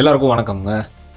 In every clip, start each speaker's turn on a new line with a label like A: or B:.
A: எல்லாருக்கும் வணக்கம்ங்க.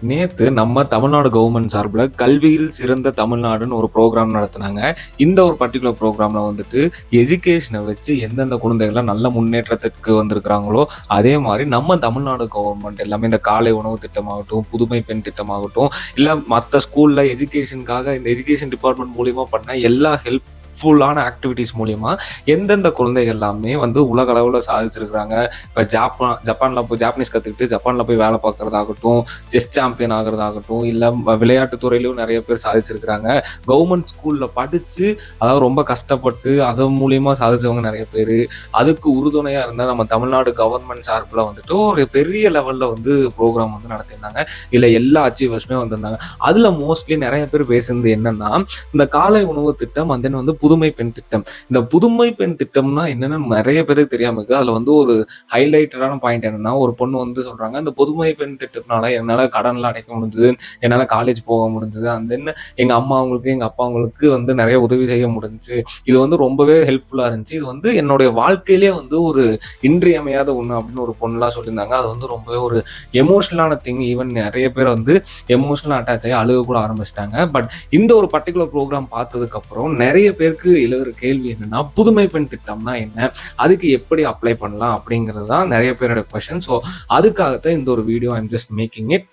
A: நேற்று நம்ம தமிழ்நாடு கவர்மெண்ட் சார்பில் கல்வியில் சிறந்த தமிழ்நாடுன்னு ஒரு ப்ரோக்ராம் நடத்துனாங்க. இந்த ஒரு பர்டிகுலர் ப்ரோக்ராமில் வந்துட்டு எஜுகேஷனை வச்சு எந்தெந்த குழந்தைகள்லாம் நல்ல முன்னேற்றத்திற்கு வந்திருக்கிறாங்களோ அதே மாதிரி நம்ம தமிழ்நாடு கவர்மெண்ட் எல்லாமே இந்த காலை உணவு திட்டமாகட்டும் புதுமை பெண் திட்டமாகட்டும் இல்லை மற்ற ஸ்கூலில் எஜுகேஷனுக்காக இந்த எஜுகேஷன் டிபார்ட்மெண்ட் மூலிமா பண்ண எல்லா ஹெல்ப் ஹெல்ப்ஃபுல்லான ஆக்டிவிட்டிஸ் மூலிமா எந்தெந்த குழந்தைகள் எல்லாமே வந்து உலக அளவில் சாதிச்சிருக்கிறாங்க? இப்போ ஜப்பான் ஜப்பானில் போய் ஜாப்பனீஸ் கற்றுக்கிட்டு ஜப்பானில் போய் வேலை பார்க்குறதாகட்டும் செஸ் சாம்பியன் ஆகிறதாகட்டும் இல்லை விளையாட்டுத்துறையிலையும் நிறைய பேர் சாதிச்சிருக்கிறாங்க. கவர்மெண்ட் ஸ்கூலில் படித்து அதாவது ரொம்ப கஷ்டப்பட்டு அதன் மூலியமாக சாதிச்சவங்க நிறைய பேர். அதுக்கு உறுதுணையாக இருந்தால் நம்ம தமிழ்நாடு கவர்மெண்ட் சார்பில் வந்துட்டு ஒரு பெரிய லெவலில் வந்து ப்ரோக்ராம் வந்து நடத்தியிருந்தாங்க. இதில் எல்லா அச்சீவர்ஸுமே வந்திருந்தாங்க. அதில் மோஸ்ட்லி நிறைய பேர் பேசுனது என்னன்னா இந்த காலை உணவு திட்டம் அந்த வந்து புது புதுமை பெண் திட்டம். இந்த புதுமை பெண் திட்டம்னா என்னன்னு நிறைய பேருக்கு தெரியாம இருக்கு. அதுல வந்து ஒரு ஹைலைட்டடான பாயிண்ட் என்னன்னா ஒரு பொண்ணு வந்து சொல்றாங்க இந்த புதுமை பெண் திட்டத்தினால என்னால கடன்லாம் அடைக்க முடிஞ்சது என்னால காலேஜ் போக முடிஞ்சது. அந்த என்ன எங்க அம்மா அவங்களுக்கு எங்க அப்பா அவங்களுக்கு வந்து நிறைய உதவி செய்ய முடிஞ்சுச்சு. இது வந்து ரொம்பவே ஹெல்ப்ஃபுல்லா இருந்துச்சு. இது வந்து என்னுடைய வாழ்க்கையிலே வந்து ஒரு இன்றியமையாத ஒண்ணு அப்படின்னு ஒரு பொண்ணுலாம் சொல்லியிருந்தாங்க. அது வந்து ரொம்பவே ஒரு எமோஷனலான திங் ஈவன் நிறைய பேர் வந்து எமோஷனல் அட்டாச் ஆகி அழுக கூட ஆரம்பிச்சிட்டாங்க. பட் இந்த ஒரு பர்டிகுலர் ப்ரோக்ராம் பார்த்ததுக்கு அப்புறம் நிறைய இதற்கு எழுகிற கேள்வி என்னன்னா புதுமை பெண் திட்டம்னா என்ன? அதுக்கு எப்படி அப்ளை பண்ணலாம் அப்படிங்கிறது தான் நிறைய பேரோட கொஷின் ஸோ அதுக்காகத்தான் இந்த ஒரு video I'm just making it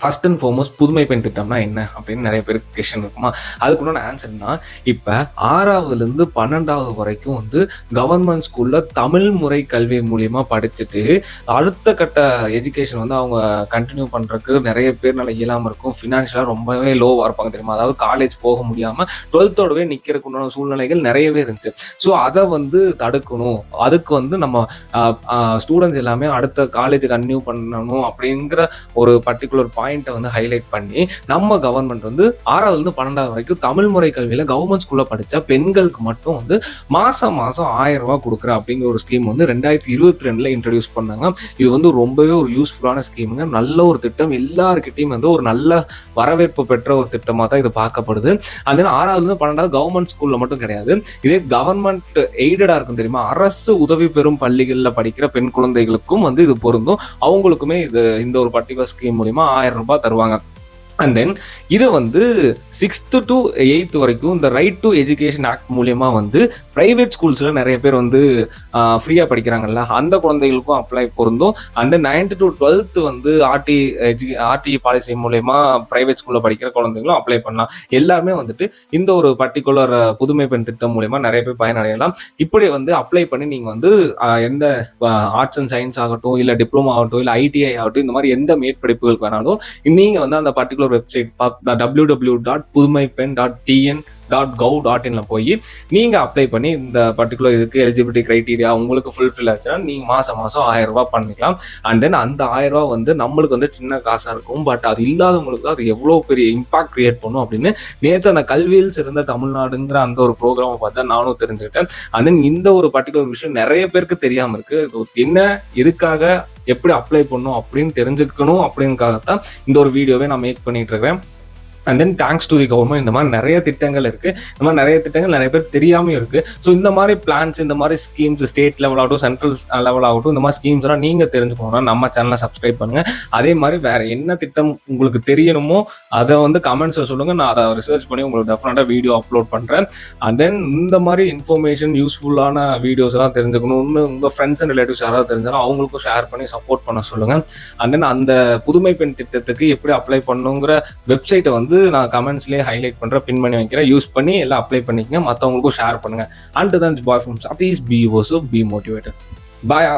A: first and foremost Pudhumai Penn திட்டம்னா என்ன அப்படின்னு நிறைய பேருக்கு கொஷின் இருக்குமா? அதுக்குண்டான ஆன்சர்னா இப்போ ஆறாவதுலேருந்து பன்னெண்டாவது வரைக்கும் வந்து கவர்மெண்ட் ஸ்கூலில் தமிழ் முறை கல்வி மூலயமா படிச்சுட்டு அடுத்த கட்ட எஜுகேஷன் வந்து அவங்க கண்டினியூ பண்ணுறதுக்கு நிறைய பேர்னால இயலாமல் இருக்கும். ஃபினான்ஷியலாக ரொம்பவே லோவாக இருப்பாங்க தெரியுமா? அதாவது காலேஜ் போக முடியாமல் டுவெல்த்தோடவே நிற்கிறதுக்கு உண்டான சூழ்நிலைகள் நிறையவே இருந்துச்சு. ஸோ அதை வந்து தடுக்கணும். அதுக்கு வந்து நம்ம ஸ்டூடெண்ட்ஸ் எல்லாமே அடுத்த காலேஜ் கண்டினியூ பண்ணணும் அப்படிங்கிற ஒரு பர்டிகுலர் பாயிண்ட்டை வந்து ஹைலைட் பண்ணி நம்ம கவர்மெண்ட் வந்து ஆறாவதுலேருந்து பன்னெண்டாவது வரைக்கும் தமிழ் முறை கல்வியில் கவர்மெண்ட் ஸ்கூலில் படித்த பெண்களுக்கு மட்டும் வந்து மாதம் மாதம் ஆயிரம் ரூபா கொடுக்குற அப்படிங்கிற ஒரு ஸ்கீம் வந்து ரெண்டாயிரத்தி இருபத்தி ரெண்டில் இன்ட்ரடியூஸ் பண்ணாங்க. இது வந்து ரொம்பவே ஒரு யூஸ்ஃபுல்லான ஸ்கீமுங்க நல்ல ஒரு திட்டம். எல்லாருக்கிட்டையும் வந்து ஒரு நல்ல வரவேற்பு பெற்ற ஒரு திட்டமாக தான் இது பார்க்கப்படுது. அதனால ஆறாவதுலேருந்து பன்னெண்டாவது கவர்மெண்ட் ஸ்கூலில் மட்டும் கிடையாது. இதே கவர்மெண்ட் எய்டடாக இருக்கும் தெரியுமா? அரசு உதவி பெறும் பள்ளிகளில் படிக்கிற பெண் குழந்தைகளுக்கும் வந்து இது பொருந்தும். அவங்களுக்குமே இது இந்த ஒரு பர்டிகுலர் ஸ்கீம் மூலிமா ஆயிரம் ரூபாய் தருவாங்க. அண்ட் தென் இது வந்து சிக்ஸ்த்து டு எயித்து வரைக்கும் இந்த ரைட் டு எஜுகேஷன் ஆக்ட் மூலயமா வந்து ப்ரைவேட் ஸ்கூல்ஸில் நிறைய பேர் வந்து ஃப்ரீயாக படிக்கிறாங்கல்ல. அந்த குழந்தைகளுக்கும் அப்ளை பொருந்தும். And then ninth to twelfth வந்து ஆர்டி எஜு ஆர்டி பாலிசி மூலயமா ப்ரைவேட் ஸ்கூலில் படிக்கிற குழந்தைகளும் அப்ளை பண்ணலாம். எல்லாருமே வந்துட்டு இந்த ஒரு பர்டிகுலர் புதுமை பெண் திட்டம் மூலயமா நிறைய பேர் பயனடையலாம். இப்படி வந்து அப்ளை பண்ணி நீங்கள் வந்து எந்த ஆர்ட்ஸ் அண்ட் சயின்ஸ் ஆகட்டும் இல்லை டிப்ளமோ ஆகட்டும் இல்லை ஐடிஐ ஆகட்டும் இந்த மாதிரி எந்த மேற்படிப்புகளுக்கு வேணாலும் நீங்கள் வந்து அந்த particular website W W dot Pudhumai Penn dot TN dot gov dot இன்ல போய் நீங்கள் அப்ளை பண்ணி இந்த பர்டிகுலர் இதுக்கு எலிஜிபிலிட்டி க்ரைட்டீரியா உங்களுக்கு ஃபுல்ஃபில் ஆச்சுன்னா நீங்கள் மாதம் மாதம் ஆயிரம் ரூபாய் பண்ணிக்கலாம். அண்ட் தென் அந்த ஆயிரம் ரூபாய் வந்து நம்மளுக்கு வந்து சின்ன காசாக இருக்கும். பட் அது இல்லாதவங்களுக்கு அது எவ்வளோ பெரிய இம்பாக்ட் கிரியேட் பண்ணும் அப்படின்னு நேற்று அந்த கல்வியில் சிறந்த தமிழ்நாடுங்கிற அந்த ஒரு ப்ரோக்ராமை பார்த்தா நானும் தெரிஞ்சுக்கிட்டேன். அண்ட் தென் இந்த ஒரு பர்டிகுலர் விஷயம் நிறைய பேருக்கு தெரியாமல் இருக்குது என்ன எதுக்காக எப்படி அப்ளை பண்ணும் அப்படின்னு தெரிஞ்சுக்கணும் அப்படிங்கிறதுக்காகத்தான் இந்த ஒரு வீடியோவை நான் மேக் பண்ணிட்டு இருக்கிறேன். And then thanks to the government இந்த மாதிரி நிறைய திட்டங்கள் இருக்கு. இந்த மாதிரி நிறைய திட்டங்கள் நிறைய பேர் தெரியாமையும் இருக்கு. ஸோ இந்த மாதிரி பிளான்ஸ் இந்த மாதிரி ஸ்கீம்ஸ் ஸ்டேட் லெவல் ஆகட்டும் சென்ட்ரல் லெவல் ஆகட்டும் இந்த மாதிரி ஸ்கீம்ஸ் எல்லாம் நீங்க தெரிஞ்சுக்கணும்னா நம்ம சேனலை சப்ஸ்கிரைப் பண்ணுங்க. அதே மாதிரி வேற என்ன திட்டம் உங்களுக்கு தெரியணுமோ அதை வந்து கமெண்ட்ஸ்ல சொல்லுங்க. நான் அதை ரிசர்ச் பண்ணி உங்களுக்கு டெஃபினட்டா வீடியோ அப்லோட் பண்றேன். அண்ட் தென் இந்த மாதிரி இன்ஃபர்மேஷன் யூஸ்ஃபுல்லான வீடியோஸ் எல்லாம் தெரிஞ்சுக்கணும்னு உங்க ஃப்ரெண்ட்ஸ் அண்ட் ரிலேட்டிவ்ஸ் யாராவது தெரிஞ்சாலும் அவங்களுக்கும் ஷேர் பண்ணி சப்போர்ட் பண்ண சொல்லுங்க. அண்ட் தென் அந்த புதுமை பெண் திட்டத்துக்கு எப்படி அப்ளை பண்ணுங்கிற வெப்சைட்டை வந்து நான் கமெண்ட்ஸ்லேயே ஹைலைட் பண்றேன் பின் பண்ணி வைக்கிறேன் யூஸ் பண்ணி எல்லாம் அப்ளை பண்ணிக்கங்க மற்றவங்களுக்கும் ஷேர் பண்ணுங்க. And thanks bye from Satish be also be motivated paya